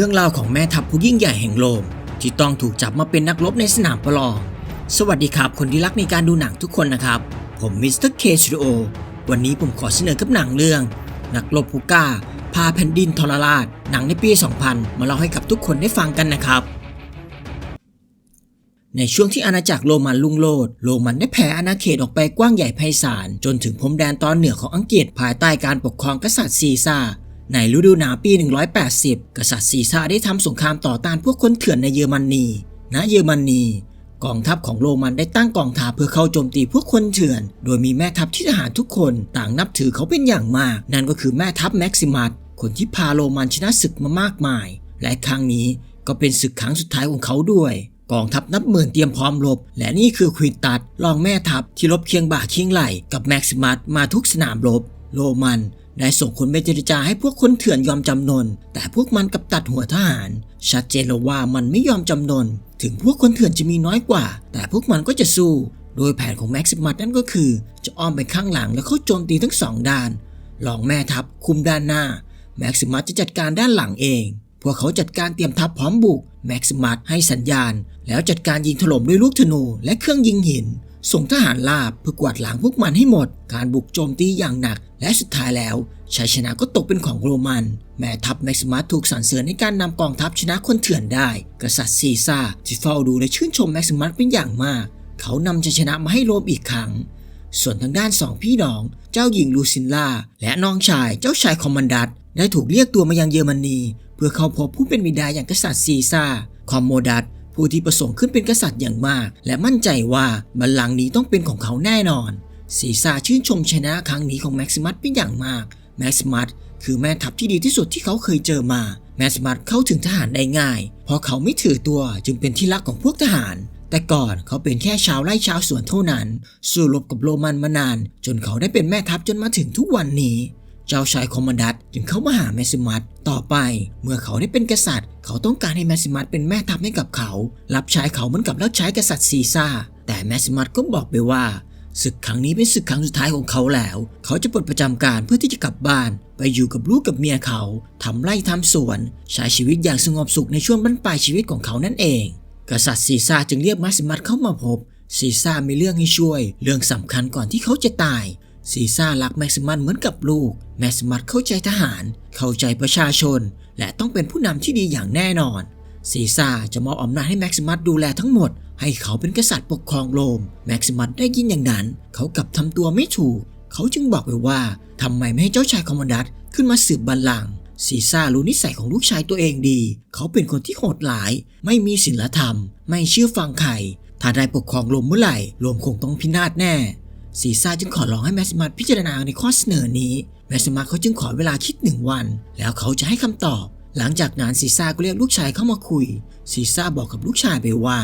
รื่องราวของแม่ทัพผู้ยิ่งใหญ่แห่งโลม ที่ต้องถูกจับมาเป็นนักรบในสนามประลอง สวัสดีครับคนที่รักในการดูหนังทุกคนนะครับ ผมมิสเตอร์เคสตูดิโอวันนี้ผมขอเสนอกับหนังเรื่อง นักรบผู้กล้า พาแผ่นดินทรราช หนังในปี 2000 มาเล่าให้กับทุกคนได้ฟังกันนะครับ ในช่วงที่อาณาจักรโรมันลุ่งโลดโรมันได้แผ่อาณาเขตออกไปกว้างใหญ่ไพศาลจนถึงพรมแดนตอนเหนือของอังกฤษภายใต้การปกครองกษัตริย์ซีซ่า ในฤดูหนาวปี 180 กษัตริย์ซีซ่าได้ทำสงครามต่อต้านพวกคนเถื่อนในเยอรมนีณเยอรมนีกองทัพของโรมันได้ตั้งกองทัพเพื่อเข้าโจมตีพวกคนเถื่อน โดยมีแม่ทัพที่ทหารทุกคนต่างนับถือเขาเป็นอย่างมาก นั่นก็คือแม่ทัพแม็กซิมัส คนที่พาโรมันชนะศึกมามากมาย และครั้งนี้ก็เป็นศึกครั้งสุดท้ายของเขาด้วย กองทัพนับหมื่นเตรียมพร้อมรบ และนี่คือควินตัสรองแม่ทัพที่รบเคียงบ่าเคียงไหลกับแม็กซิมัสมาทุกสนามรบ โรมัน ได้ส่งคนไปเจรจาให้พวกคนเถื่อนยอมจำนน แต่พวกมันกับตัดหัวทหาร ชัดเจนแล้วว่ามันไม่ยอมจำนน ถึงพวกคนเถื่อนจะมีน้อยกว่า แต่พวกมันก็จะสู้ โดยแผนของแม็กซิมัสนั่นก็คือ จะอ้อมไปข้างหลังแล้วเข้าโจมตีทั้งสองด้านรองแม่ทัพคุมด้านหน้า แม็กซิมัสจะจัดการด้านหลังเอง พวกเขาจัดการเตรียมทัพพร้อมบุก แม็กซิมัสให้สัญญาณ แล้วจัดการยิงถล่มด้วยลูกธนูและเครื่องยิงหิน ส่งทหารลาบเพื่อกวาดล้างพวกมันให้หมด การบุกโจมตีอย่างหนัก และสุดท้ายแล้วชัยชนะก็ตกเป็นของโรมัน แม่ทัพแม็กซิมัสถูกสรรเสริญในการนำกองทัพชนะคนเถื่อนได้ กษัตริย์ซีซ่าที่เฝ้าดูและชื่นชมแม็กซิมัสเป็นอย่างมาก เขานำชัยชนะมาให้โรมอีกครั้ง ส่วนทางด้านสองพี่น้อง เจ้าหญิงลูซินล่าและน้องชายเจ้าชายคอมมานดัตได้ถูกเรียกตัวมายังเยอรมนี เพื่อเข้าพบผู้เป็นบิดาอย่างกษัตริย์ซีซ่าคอมโมดัต ผู้ที่ประสงค์ขึ้นเป็นกษัตริย์อย่างมาก และมั่นใจว่าบัลลังก์นี้ต้องเป็นของเขาแน่นอนซีซ่าชื่นชมชนะครั้งนี้ของแม็กซิมัสเป็นอย่างมาก แม็กซิมัสคือแม่ทัพที่ดีที่สุดที่เขาเคยเจอมา แม็กซิมัสเข้าถึงทหารได้ง่าย เพราะเขาไม่ถือตัวจึงเป็นที่รักของพวกทหาร แต่ก่อนเขาเป็นแค่ชาวไร่ชาวสวนเท่านั้น สู้รบกับโรมันมานาน จนเขาได้เป็นแม่ทัพจนมาถึงทุกวันนี้ เจ้าชายคอมมานดัตจึงเข้ามาหาแมสซิมัสต่อไป เมื่อเขาได้เป็นกษัตริย์ เขาต้องการให้แมสซิมัสเป็นแม่ทัพให้กับเขา รับใช้เขาเหมือนกับรับใช้กษัตริย์ซีซ่า แต่แมสซิมัสก็บอกไปว่าศึกครั้งนี้เป็นศึกครั้งสุดท้ายของเขาแล้ว เขาจะปลดประจำการเพื่อที่จะกลับบ้าน ไปอยู่กับลูกกับเมียเขาทำไร่ทำสวน ใช้ชีวิตอย่างสงบสุขในช่วงบรรปลายชีวิตของเขานั่นเอง กษัตริย์ซีซ่าจึงเรียกแมสซิมัสเข้ามาพบซีซ่ามีเรื่องให้ช่วย เรื่องสำคัญก่อนที่เขาจะตาย ซีซ่ารักแม็กซิมัสเหมือนกับลูก แม็กซิมัสเข้าใจทหาร เข้าใจประชาชน และต้องเป็นผู้นำที่ดีอย่างแน่นอน ซีซ่าจะมอบอำนาจให้แม็กซิมัสดูแลทั้งหมด ให้เขาเป็นกษัตริย์ปกครองโรม แม็กซิมัสได้ยินอย่างนั้น เขากลับทำตัวไม่ถูก เขาจึงบอกไปว่าทำไมไม่ให้เจ้าชายคอมมานดัตขึ้นมาสืบบัลลังก์ซีซ่ารู้นิสัยของลูกชายตัวเองดี เขาเป็นคนที่โหดหลาย ไม่มีศีลธรรม ไม่เชื่อฟังใคร ถ้าได้ปกครองโรมเมื่อไหร่โรมคงต้องพินาศแน่ ซีซ่าจึงขอร้องให้แมสซิมัสพิจารณาในข้อเสนอนี้ แมสซิมัสเขาจึงขอเวลาคิดหนึ่งวัน แล้วเขาจะให้คำตอบ หลังจากนั้นซีซ่าก็เรียกลูกชายเข้ามาคุย ซีซ่าบอกกับลูกชายไปว่า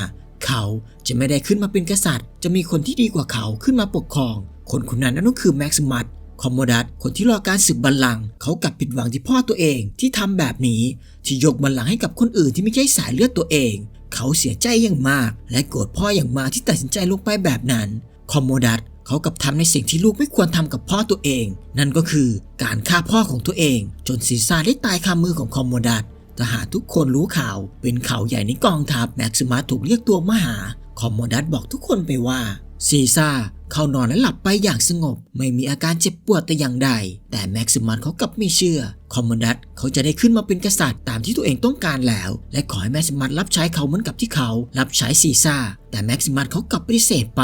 เขาจะไม่ได้ขึ้นมาเป็นกษัตริย์ จะมีคนที่ดีกว่าเขาขึ้นมาปกครอง คนคนนั้นนั่นก็คือแม็กซิมัสคอมโมดัตคนที่รอการสืบบัลลังก์เขากลับผิดหวังที่พ่อตัวเองที่ทำแบบนี้ที่ยกบัลลังก์ให้กับคนอื่นที่ไม่ใช่สายเลือดตัวเอง เขาเสียใจอย่างมาก และโกรธพ่ออย่างมากที่ตัดสินใจลงไปแบบนั้น คอมโมดัต เขากับทำในสิ่งที่ลูกไม่ควรทำกับพ่อตัวเอง นั่นก็คือการฆ่าพ่อของตัวเอง จนซีซ่าได้ตายคามือของคอมโมดัตทหารทุกคนรู้ข่าว เป็นข่าวใหญ่ในกองทัพแม็กซิมัสถูกเรียกตัวมาหา คอมโมดัตบอกทุกคนไปว่าซีซ่าเข้านอนและหลับไปอย่างสงบ ไม่มีอาการเจ็บปวดแต่อย่างใด แต่แม็กซิมัสเขากลับไม่เชื่อ คอมโมดัตเขาจะได้ขึ้นมาเป็นกษัตริย์ตามที่ตัวเองต้องการแล้ว และขอให้แม็กซิมัสรับใช้เขาเหมือนกับที่เขารับใช้ซีซ่า แต่แม็กซิมัสเขากลับปฏิเสธไป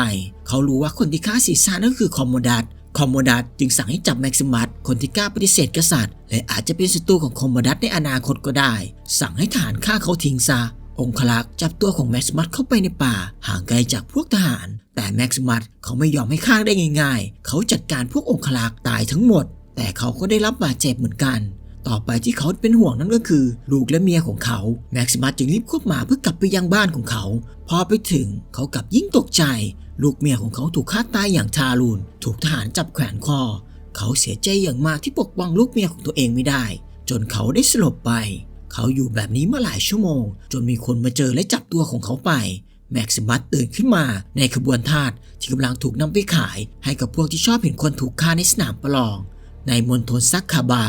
เขารู้ว่าคนที่ฆ่าซีซ่านั่นคือคอมโมดัตคอมโมดัตจึงสั่งให้จับแม็กซิมัสคนที่กล้าปฏิเสธกษัตริย์ และอาจจะเป็นศัตรูของคอมโมดัตในอนาคตก็ได้ สั่งให้ทหารฆ่าเขาทิ้งซะ องคลักษ์จับตัวของแม็กซิมัสเข้าไปในป่า ห่างไกลจากพวกทหาร แต่แม็กซิมัสเขาไม่ยอมให้ฆ่าได้ง่ายๆ เขาจัดการพวกองคลักษ์ตายทั้งหมด แต่เขาก็ได้รับบาดเจ็บเหมือนกัน ต่อไปที่เขาเป็นห่วงนั่นก็คือลูกและเมียของเขาแม็กซิมัสจึงรีบควบหมาเพื่อกลับไปยังบ้านของเขา พอไปถึงเขากลับยิ่งตกใจ ลูกเมียของเขาถูกฆ่าตายอย่างทารุณถูกทหารจับแขวนคอ เขาเสียใจอย่างมากที่ปกป้องลูกเมียของตัวเองไม่ได้ จนเขาได้สลบไป เขาอยู่แบบนี้มาหลายชั่วโมง จนมีคนมาเจอและจับตัวของเขาไป แม็กซิมัสตื่นขึ้นมาในขบวนทาสที่กำลังถูกนำไปขาย ให้กับพวกที่ชอบเห็นคนถูกฆ่าในสนามประลอง ในมณฑลซักคาบา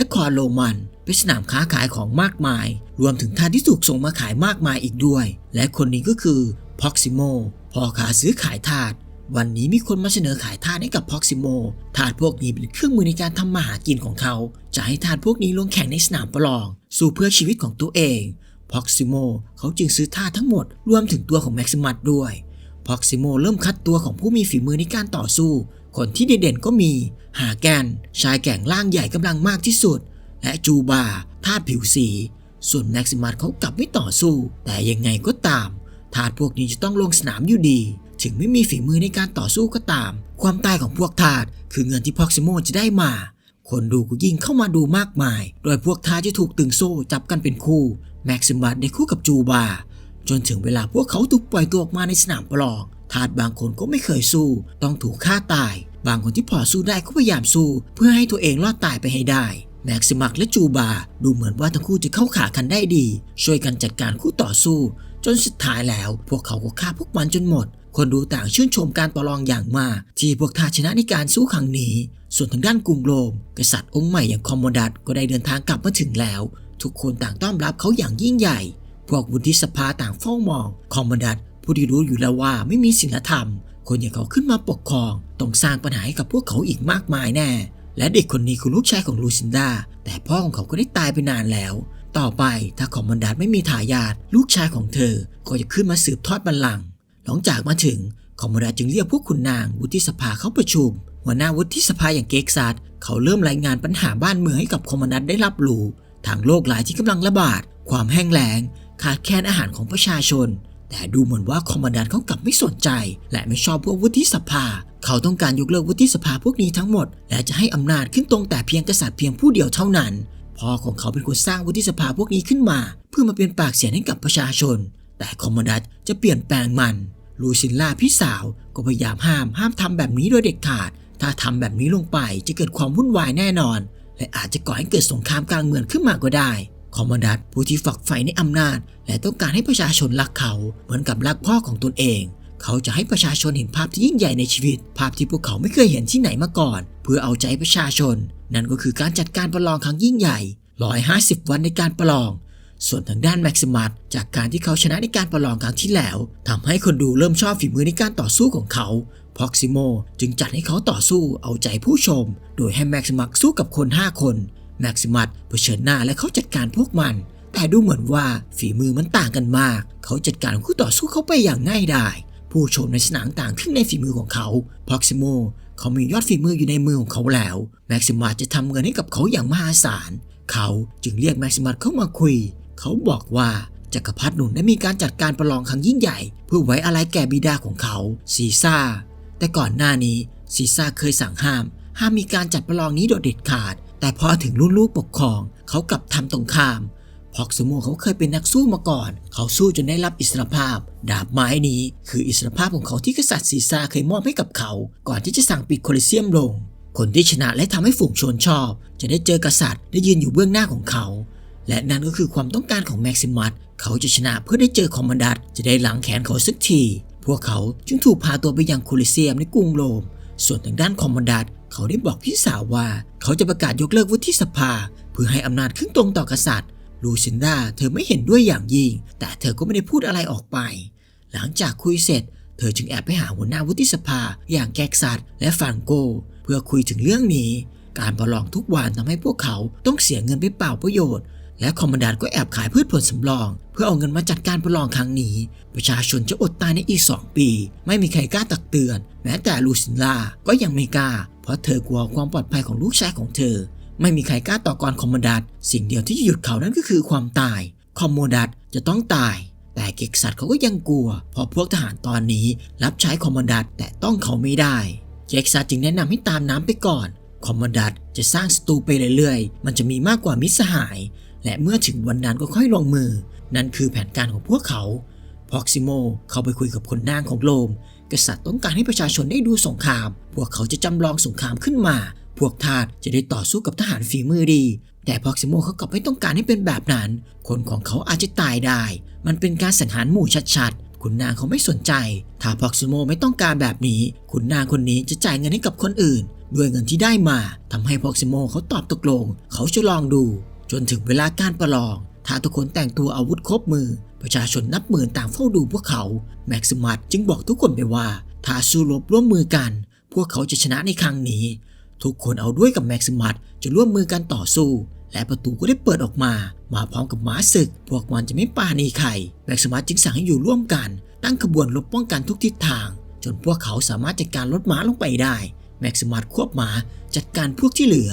นครโรมันเป็นสนามค้าขายของมากมาย รวมถึงทาสที่ถูกส่งมาขายมากมายอีกด้วย และคนนี้ก็คือพ็อกซิโมพ่อค้าซื้อขายทาสวันนี้มีคนมาเสนอขายทาสให้กับพ็อกซิโมทาสพวกนี้เป็นเครื่องมือในการทำมาหากินของเขา จะให้ทาสพวกนี้ลงแข่งในสนามประลอง สู้เพื่อชีวิตของตัวเองพ็อกซิโมเขาจึงซื้อทาทั้งหมดรวมถึงตัวของแม็กซิมัสด้วยพ็อกซิโมเริ่มคัดตัวของผู้มีฝีมือในการต่อสู้ คนที่เด่นๆก็มี หาแกน ชายแก่งล่างใหญ่กำลังมากที่สุด และจูบาทาสผิวสี ส่วนแม็กซิมัสเขากลับไม่ต่อสู้ แต่ยังไงก็ตามทาสพวกนี้จะต้องลงสนามอยู่ดี ถึงไม่มีฝีมือในการต่อสู้ก็ตาม ความตายของพวกทาสคือเงินที่พ็อกซิโมจะได้มา คนดูก็ยิ่งเข้ามาดูมากมาย โดยพวกทาสจะถูกตึงโซ่จับกันเป็นคู่ แม็กซิมัสได้คู่กับจูบา จนถึงเวลาพวกเขาถูกปล่อยตัวออกมาในสนามประลอง ทาสบางคนก็ไม่เคยสู้ ต้องถูกฆ่าตาย บางคนที่พอสู้ได้ก็พยายามสู้ เพื่อให้ตัวเองรอดตายไปให้ได้ แม็กซิมักและจูบา ดูเหมือนว่าทั้งคู่จะเข้าขากันได้ดี ช่วยกันจัดการคู่ต่อสู้ จนสุดท้ายแล้ว พวกเขาก็ฆ่าพวกมันจนหมด คนดูต่างชื่นชมการประลองอย่างมากที่พวกทาชนะในการสู้ครั้งนี้ ส่วนทางด้านกรุงโรม กษัตริย์องค์ใหม่อย่างคอมโมดัตก็ได้เดินทางกลับมาถึงแล้ว ทุกคนต่างต้อนรับเขาอย่างยิ่งใหญ่ พวกวุฒิสภาต่างเฝ้ามอง คอมโมดัตผู้ที่รู้อยู่แล้วว่าไม่มีศีลธรรม คนอย่างเขาขึ้นมาปกครองต้องสร้างปัญหาให้กับพวกเขาอีกมากมายแน่ และเด็กคนนี้คือลูกชายของลูซินดาแต่พ่อของเขาก็ได้ตายไปนานแล้วต่อไปถ้าคอมมานดัตไม่มีทายาทลูกชายของเธอก็จะขึ้นมาสืบทอดบัลลังก์ หลังจากมาถึงคอมมานดัตจึงเรียกพวกขุนนางวุฒิสภาเข้าประชุม หัวหน้าวุฒิสภาอย่างเกกซัสเขาเริ่มรายงานปัญหาบ้านเมืองให้กับคอมมานดัตได้รับรู้ทางโรคหลายที่กำลังระบาด ความแห้งแล้ง ขาดแคลนอาหารของประชาชน แต่ดูเหมือนว่าคอมมานดันต์เขากลับไม่สนใจ และไม่ชอบพวกวุฒิสภา เขาต้องการยกเลิกวุฒิสภาพวกนี้ทั้งหมด และจะให้อำนาจขึ้นตรงแต่เพียงกษัตริย์เพียงผู้เดียวเท่านั้น พ่อของเขาเป็นคนสร้างวุฒิสภาพวกนี้ขึ้นมา เพื่อมาเป็นปากเสียงให้กับประชาชน แต่คอมมานดัตจะเปลี่ยนแปลงมัน ลูซินล่าพี่สาวก็พยายามห้ามห้ามทำแบบนี้โดยเด็ดขาด ถ้าทำแบบนี้ลงไปจะเกิดความวุ่นวายแน่นอน และอาจจะก่อให้เกิดสงครามกลางเมืองขึ้นมาก็ได้ คอมมานดัตผู้ที่ฝักใฝ่ในอำนาจ และต้องการให้ประชาชนรักเขา เหมือนกับรักพ่อของตนเอง เขาจะให้ประชาชนเห็นภาพที่ยิ่งใหญ่ในชีวิต ภาพที่พวกเขาไม่เคยเห็นที่ไหนมาก่อน เพื่อเอาใจประชาชน นั่นก็คือการจัดการประลองครั้งยิ่งใหญ่150 วันในการประลอง ส่วนทางด้านแม็กซิมัสจากการที่เขาชนะในการประลองครั้งที่แล้วทำให้คนดูเริ่มชอบฝีมือในการต่อสู้ของเขาพ็อกซิโมจึงจัดให้เขาต่อสู้เอาใจผู้ชม โดยให้แม็กซิมัสสู้กับคน 5 คน แม็กซิมัสเผชิญหน้าและเขาจัดการพวกมัน แต่ดูเหมือนว่าฝีมือมันต่างกันมาก เขาจัดการคู่ต่อสู้เขาไปอย่างง่ายดายผู้ชมในสนามต่างทึ่งในฝีมือของเขาพ็อกซิโมเขามียอดฝีมืออยู่ในมือของเขาแล้วแม็กซิมัสจะทำเงินให้กับเขาอย่างมหาศาลเขาจึงเรียกแม็กซิมัสเข้ามาคุย เขาบอกว่าจักรพรรดิหนุนได้มีการจัดการประลองครั้งยิ่งใหญ่ เพื่อไว้อะไรแก่บิดาของเขาซีซ่า แต่ก่อนหน้านี้ซีซ่าเคยสั่งห้าม ห้ามมีการจัดประลองนี้โดยเด็ดขาด แต่พอถึงรุ่นลูกปกครอง เขากลับทำตรงข้ามพอกสโมเขาเคยเป็นนักสู้มาก่อน เขาสู้จนได้รับอิสรภาพ ดาบไม้นี้ คืออิสรภาพของเขาที่กษัตริย์ซีซ่าเคยมอบให้กับเขา ก่อนที่จะสั่งปิดโคลิเซียมลง คนที่ชนะและทำให้ฝูงชนชอบ จะได้เจอกษัตริย์ได้ยืนอยู่เบื้องหน้าของเขา และนั่นก็คือความต้องการของแม็กซิมัสเขาจะชนะเพื่อได้เจอคอมมานดัตจะได้หลังแขนเขาสักที พวกเขาจึงถูกพาตัวไปยังโคลิเซียมในกรุงโรม ส่วนทางด้านคอมมานดัตเขาได้บอกพี่สาวว่า เขาจะประกาศยกเลิกวุฒิสภา เพื่อให้อำนาจขึ้นตรงต่อกษัตริย์ลูซินดาเธอไม่เห็นด้วยอย่างยิ่ง แต่เธอก็ไม่ได้พูดอะไรออกไป หลังจากคุยเสร็จ เธอจึงแอบไปหาหัวหน้าวุฒิสภา อย่างแก๊กซัสและฟรานโก เพื่อคุยถึงเรื่องนี้ การประลองทุกวันทำให้พวกเขาต้องเสียเงินไปเปล่าประโยชน์ และคอมมานดานก็แอบขายพืชผลสำรอง เพื่อเอาเงินมาจัดการประลองครั้งนี้ ประชาชนจะอดตายในอีก 2 ปี ไม่มีใครกล้าตักเตือน แม้แต่ลูซินลาก็ยังไม่กล้า เพราะเธอกลัวความปลอดภัยของลูกชายของเธอ ไม่มีใครกล้าต่อกรคอมมานดัตสิ่งเดียวที่จะหยุดเขานั้นก็คือความตาย คอมโมดัตจะต้องตาย แต่เก็กซัตเขาก็ยังกลัว เพราะพวกทหารตอนนี้รับใช้คอมมานดัตแต่ต้องเขาไม่ได้เก็กซัตจึงแนะนำให้ตามน้ำไปก่อนคอมมานดัตจะสร้างศัตรูไปเรื่อยๆ มันจะมีมากกว่ามิตรสหาย และเมื่อถึงวันนั้นก็ค่อยลงมือ นั่นคือแผนการของพวกเขาพ็อกซิโมเข้าไปคุยกับคนนางของโรมกษัตริย์ต้องการให้ประชาชนได้ดูสงคราม พวกเขาจะจำลองสงครามขึ้นมา พวกทาสจะได้ต่อสู้กับทหารฝีมือดี แต่พ็อกซิโมเขากลับไม่ต้องการให้เป็นแบบนั้น คนของเขาอาจจะตายได้ มันเป็นการสังหารหมู่ชัดๆ คุณนางเขาไม่สนใจ ถ้าพ็อกซิโมไม่ต้องการแบบนี้ คุณนางคนนี้จะจ่ายเงินให้กับคนอื่น ด้วยเงินที่ได้มาทำให้พ็อกซิโมเขาตอบตกลง เขาจะลองดู จนถึงเวลาการประลอง ถ้าทุกคนแต่งตัวอาวุธครบมือ ประชาชนนับหมื่นต่างเฝ้าดูพวกเขา แม็กซิมัสจึงบอกทุกคนไปว่า ถ้าสู้รบร่วมมือกัน พวกเขาจะชนะในครั้งนี้ ทุกคนเอาด้วยกับแม็กซิมัสจะร่วมมือกันต่อสู้ และประตูก็ได้เปิดออกมา มาพร้อมกับม้าศึก พวกมันจะไม่ปาณีใครแม็กซิมัสจึงสั่งให้อยู่ร่วมกัน ตั้งขบวนรบป้องกันทุกทิศทาง จนพวกเขาสามารถจัดการรถม้าลงไปได้แม็กซิมัสควบม้าจัดการพวกที่เหลือ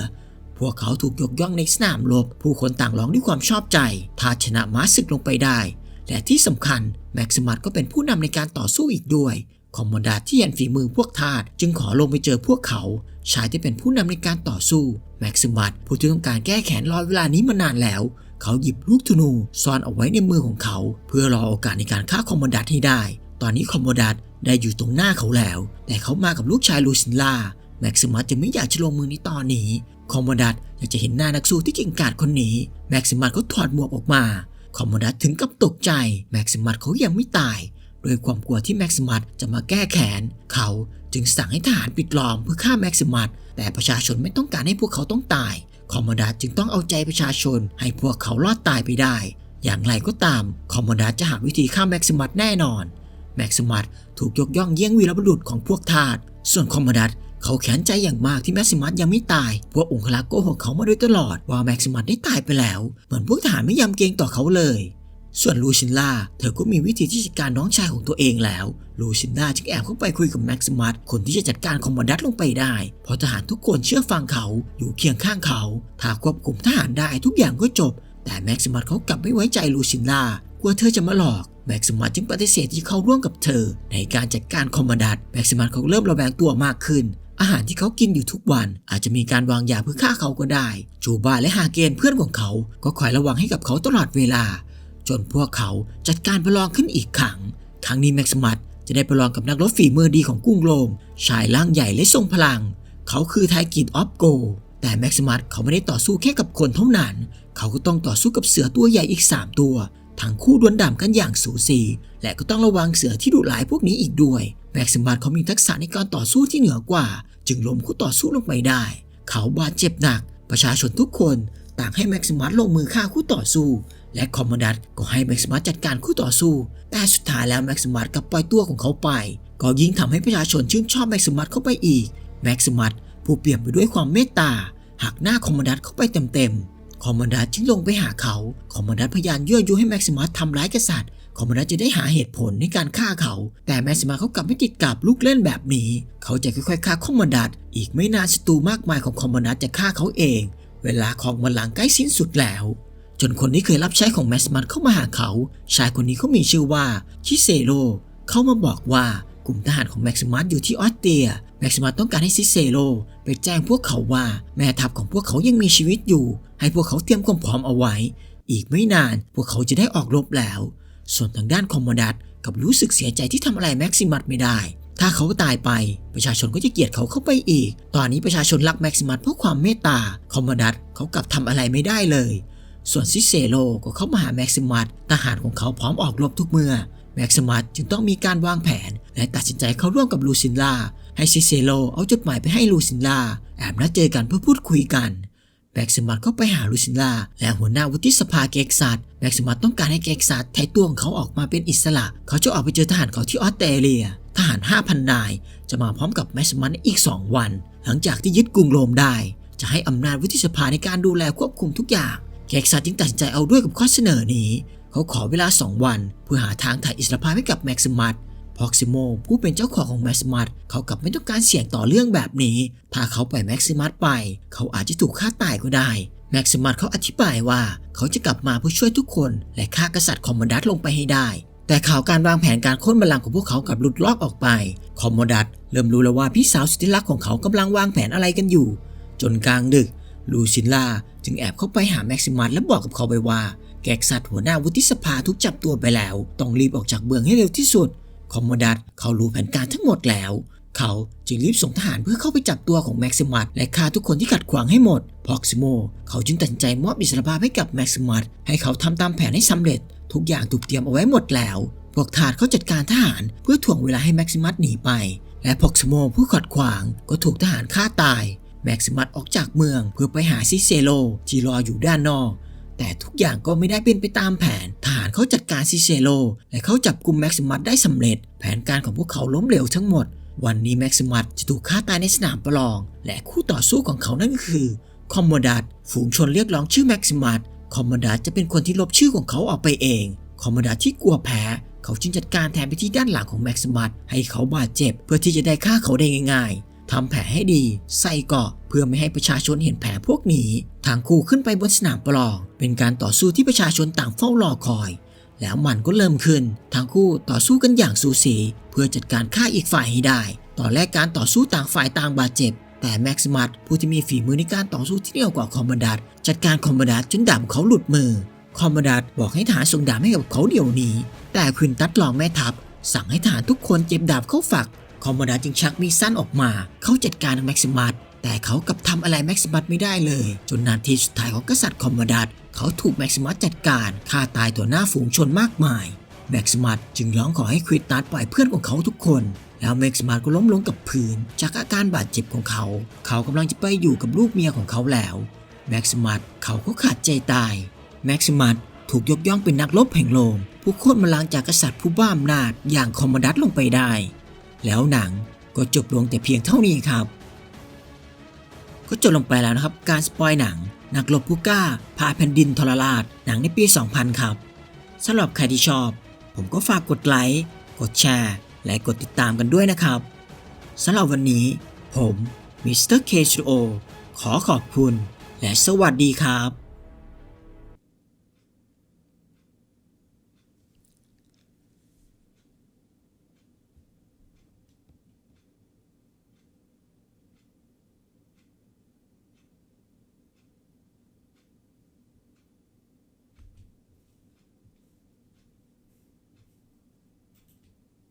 พวกเขาถูกยกย่องในสนามรบ ผู้คนต่างร้องด้วยความชอบใจถ้าชนะม้าศึกลงไปได้ และที่สำคัญแม็กซิมัสก็เป็นผู้นำในการต่อสู้อีกด้วย คอมมอนดาที่เห็นฝีมือพวกทาสจึงขอลงไปเจอพวกเขาชายที่เป็นผู้นำในการต่อสู้แม็กซิมัสผู้ที่ต้องการแก้แค้นรอเวลานี้มานานแล้ว เขาหยิบลูกธนูซ่อนเอาไว้ในมือของเขา เพื่อรอโอกาสในการฆ่าคอมมอนดาให้ได้ ตอนนี้คอมมอนดาได้อยู่ตรงหน้าเขาแล้ว แต่เขามากับลูกชายลูซินลา แม็กซิมัสจะไม่อยากจะลงมือในตอนนี้ คอมมอนดัตอยากจะเห็นหน้านักสู้ที่เก่งกาจคนนี้ แม็กซิมัสก็ถอดหมวกออกมา คอมมอนดัตถึงกับตกใจ แม็กซิมัสเขายังไม่ตายโดยความกลัวที่แม็กซิมัสจะมาแก้แค้น เขาจึงสั่งให้ทหารปิดล้อมเพื่อฆ่าแม็กซิมัส แต่ประชาชนไม่ต้องการให้พวกเขาต้องตาย คอมมอนดัตจึงต้องเอาใจประชาชน ให้พวกเขารอดตายไปได้ อย่างไรก็ตาม คอมมอนดัตจะหาวิธีฆ่าแม็กซิมัสแน่นอน แม็กซิมัสถูกยกย่องเยี่ยงวีรบุรุษของพวกทาส ส่วนคอมมอนดัต เขาแค้นใจอย่างมากที่แม็กซิมัสยังไม่ตายพวกองคลักษ์โกหกเขามาโดยตลอดว่าแม็กซิมัสได้ตายไปแล้ว เหมือนพวกทหารไม่ยำเกรงต่อเขาเลย ส่วนลูชินล่าเธอก็มีวิธีที่จัดการน้องชายของตัวเองแล้ว ลูชินล่าจึงแอบเข้าไปคุยกับแม็กซิมัสคนที่จะจัดการคอมมานดัตลงไปได้ เพราะทหารทุกคนเชื่อฟังเขาอยู่เคียงข้างเขา ถ้าควบคุมทหารได้ทุกอย่างก็จบ แต่แม็กซิมัสเขากลับไม่ไว้ใจลูชินล่ากลัวเธอจะมาหลอกแม็กซิมัสจึงปฏิเสธที่เข้าร่วมกับเธอ ในการจัดการคอมมานดัตแม็กซิมัสเขาเริ่มระแวงตัวมากขึ้น อาหารที่เขากินอยู่ทุกวัน อาจจะมีการวางยาเพื่อฆ่าเขาก็ได้ จูบาและฮาเกนเพื่อนของเขา ก็คอยระวังให้กับเขาตลอดเวลา จนพวกเขาจัดการประลองขึ้นอีกครั้งครั้งนี้แม็กซ์มัตจะได้ประลองกับนักรบฝีมือดีของกุ้งโรมชายร่างใหญ่และทรงพลัง เขาคือไทกินออฟโก แต่แม็กซ์มัตเขาไม่ได้ต่อสู้แค่กับคนเท่านั้น เขาก็ต้องต่อสู้กับเสือตัวใหญ่อีก 3 ตัว ทั้งคู่ดวลด่ำกันอย่างสูสี และก็ต้องระวังเสือที่ดุร้ายพวกนี้อีกด้วยแม็กซ์มัตเขามีทักษะในการต่อสู้ที่เหนือกว่า จึงล้มคู่ต่อสู้ลงไปได้ เขาบาดเจ็บหนัก ประชาชนทุกคนต่างให้แม็กซิมัสลงมือฆ่าคู่ต่อสู้ และคอมมานดัตก็ให้แม็กซิมัสจัดการคู่ต่อสู้ แต่สุดท้ายแล้วแม็กซิมัสกลับปล่อยตัวของเขาไป ก็ยิ่งทำให้ประชาชนชื่นชอบแม็กซิมัสเข้าไปอีกแม็กซิมัสผู้เปี่ยมไปด้วยความเมตตาหักหน้าคอมมานดัตเข้าไปเต็มๆ คอมมานดัตจึงลงไปหาเขา คอมมานดัตพยายามยั่วยุให้แม็กซิมัสทำร้ายกษัตริย์ คอมมานดัตจะได้หาเหตุผลในการฆ่าเขา แต่แม็กซิมัสเขากลับไม่ติดกับลูกเล่นแบบนี้ เขาจะค่อยๆฆ่าคอมมานดัตอีกไม่นานศัตรูมากมายของคอมมานดัตจะฆ่าเขาเอง เวลาของมันหลังใกล้สิ้นสุดแล้ว จนคนที่เคยรับใช้ของแมสมัสเข้ามาหาเขา ชายคนนี้เขามีชื่อว่าชิเซโร เขามาบอกว่า กลุ่มทหารของแม็กซิมัสอยู่ที่ออสเตรีย แม็กซิมัสต้องการให้ซิเซโรไปแจ้งพวกเขาว่า แม่ทัพของพวกเขายังมีชีวิตอยู่ ให้พวกเขาเตรียมความพร้อมเอาไว้ อีกไม่นานพวกเขาจะได้ออกรบแล้ว ส่วนทางด้านคอมมดัตกับรู้สึกเสียใจที่ทำอะไรแม็กซิมัสไม่ได้ ถ้าเขาตายไปประชาชนก็จะเกลียดเขาเข้าไปอีก ตอนนี้ประชาชนรักแม็กซิมัสเพราะความเมตตา คอมมดัตเขากลับทำอะไรไม่ได้เลย ส่วนซิเซโรก็เข้ามาหาแม็กซิมัสทหารของเขาพร้อมออกรบทุกเมื่อ แม็กซิมัสจึงต้องมีการวางแผน และตัดสินใจเข้าร่วมกับลูซินลาให้ซิเซโรเอาจดหมายไปให้ลูซินลาแอบนัดเจอกันเพื่อพูดคุยกันแม็กซิมัสก็ไปหาลูซินลาและหัวหน้าวุฒิสภาเกกซัสแม็กซิมัสต้องการให้เกกซัสไถ่ตัวของเขาออกมาเป็นอิสระ เขาจะออกไปเจอทหารเขาที่ออสเตรเลีย ทหาร 5,000 นาย จะมาพร้อมกับแม็กซิมัสอีก 2 วัน หลังจากที่ยึดกรุงโรมได้ จะให้อำนาจวุฒิสภาในการดูแลควบคุมทุกอย่างเกกซัสจึงตัดสินใจเอาด้วยกับข้อเสนอนี้ เขาขอเวลา 2 วัน เพื่อหาทางถ่ายอิสรภาพให้กับแม็กซิมัสพ็อกซิโมผู้เป็นเจ้าของของแม็กซิมัสเขากลับไม่ต้องการเสี่ยงต่อเรื่องแบบนี้ ถ้าเขาปล่อยแม็กซิมัสไป เขาอาจจะถูกฆ่าตายก็ได้แม็กซิมัสเขาอธิบายว่า เขาจะกลับมาเพื่อช่วยทุกคน และฆ่ากษัตริย์คอมมานดัตลงไปให้ได้ แต่ข่าวการวางแผนการค่นบัลลังก์ของพวกเขากลับหลุดลอกออกไป คอมมานดัตเริ่มรู้แล้วว่าพี่สาวสุดที่รักของเขากำลังวางแผนอะไรกันอยู่ จนกลางดึก ลูซินลาจึงแอบเข้าไปหาแม็กซิมัสและบอกกับเขาไปว่า แกกษัตริย์หัวหน้าวุฒิสภาถูกจับตัวไปแล้ว ต้องรีบออกจากเมืองให้เร็วที่สุด คอมมดัตเขารู้แผนการทั้งหมดแล้ว เขาจึงรีบส่งทหารเพื่อเข้าไปจับตัวของแม็กซิมัสและฆ่าทุกคนที่ขัดขวางให้หมด พ็อกซิโม เขาจึงตัดสินใจมอบอิสรภาพให้กับแม็กซิมัสให้เขาทำตามแผนให้สำเร็จ ทุกอย่างถูกเตรียมเอาไว้หมดแล้ว พวกทาสเขาจัดการทหารเพื่อถ่วงเวลาให้แม็กซิมัสหนีไป และพ็อกซิโมผู้ขัดขวางก็ถูกทหารฆ่าตาย แม็กซิมัสออกจากเมืองเพื่อไปหาซิเซโลที่รออยู่ด้านนอก แต่ทุกอย่างก็ไม่ได้เป็นไปตามแผน ทหารเขาจัดการซิเซโล และเขาจับกลุ่มแม็กซิมัสได้สำเร็จ แผนการของพวกเขาล้มเหลวทั้งหมด วันนี้แม็กซิมัสจะถูกฆ่าตายในสนามประลอง และคู่ต่อสู้ของเขานั่นก็คือคอมโมดัตฝูงชนเรียกร้องชื่อแม็กซิมัสคอมโมดัตจะเป็นคนที่ลบชื่อของเขาออกไปเองคอมโมดัตที่กลัวแพ้เขาจึงจัดการแทนไปที่ด้านหลังของแม็กซิมัสให้เขาบาดเจ็บ เพื่อที่จะได้ฆ่าเขาได้ง่ายๆ ทำแผลให้ดี ใส่เกาะเพื่อไม่ให้ประชาชนเห็นแผลพวกนี้ทางคู่ขึ้นไปบนสนามประลอง เป็นการต่อสู้ที่ประชาชนต่างเฝ้ารอคอย แล้วมันก็เริ่มขึ้นทั้งคู่ต่อสู้กันอย่างสูสี เพื่อจัดการฆ่าอีกฝ่ายให้ได้ ตอนแรกการต่อสู้ต่างฝ่ายต่างบาดเจ็บ แต่แม็กซิมัสผู้ที่มีฝีมือในการต่อสู้ที่เหนือกว่าคอมมานดัตจัดการคอมมานดัตจนดาบเขาหลุดมือคอมมานดัตบอกให้ทหารส่งดาบให้กับเขาเดี๋ยวนี้ แต่ควินตัดลองแม่ทัพสั่งให้ทหารทุกคนเจ็บดาบเข้าฝัก คอมมานดัตจึงชักมีดสั้นออกมา เขาจัดการแม็กซิมัสแต่เขากลับทำอะไรแม็กซิมัสไม่ได้เลย จนนาทีสุดท้ายของกษัตริย์คอมมานดัตเขาถูกแม็กซิมัสจัดการฆ่าตายต่อหน้าฝูงชนมากมายแม็กซิมัสจึงร้องขอให้ควินตัสปล่อยเพื่อนของเขาทุกคน แล้วแม็กซิมัสก็ล้มลงกับพื้น จากอาการบาดเจ็บของเขา เขากำลังจะไปอยู่กับลูกเมียของเขาแล้วแม็กซิมัสเขาก็ขาดใจตายแม็กซิมัสถูกยกย่องเป็นนักรบแห่งโลมผู้โค่นบัลลังจากกษัตริย์ผู้บ้าอำนาจอย่างคอมมานดัตลงไปได้ แล้วหนังก็จบลงแต่เพียงเท่านี้ครับ ก็จบลงไปแล้วนะครับ การสปอยหนังนักรบผู้กล้าพาแผ่นดินทรราชหนังในปี 2000 ครับสำหรับใครที่ชอบ ผมก็ฝากกดไลค์กดแชร์และกดติดตามกันด้วยนะครับสำหรับวันนี้ ผมมิสเตอร์เคชโอขอขอบคุณ และสวัสดีครับ